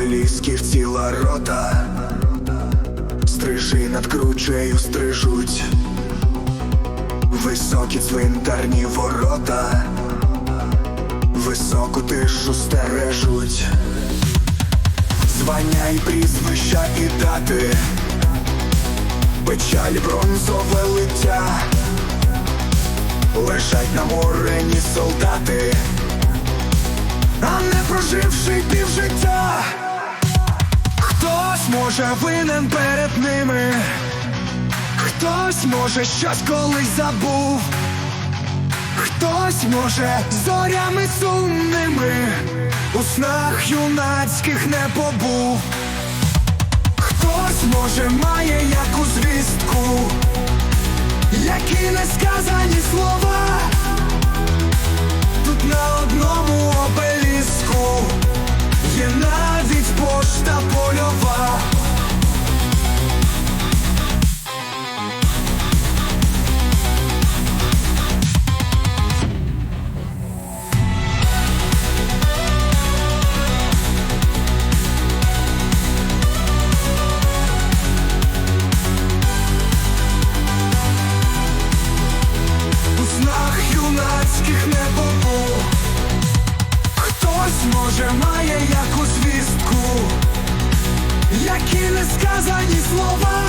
обелісків ціла рота, стрижи над кручею стрижуть, високі цвинтарні ворота, високу тишу стережуть, звання і прізвища і дати, печалі бронзове лиття, лежать на морені солдати. А не проживши може винен перед ними, хтось може щось колись забув, хтось може зорями сумними у снах юнацьких не побув. Хтось може має яку звістку, які несказані слова. Які несказані слова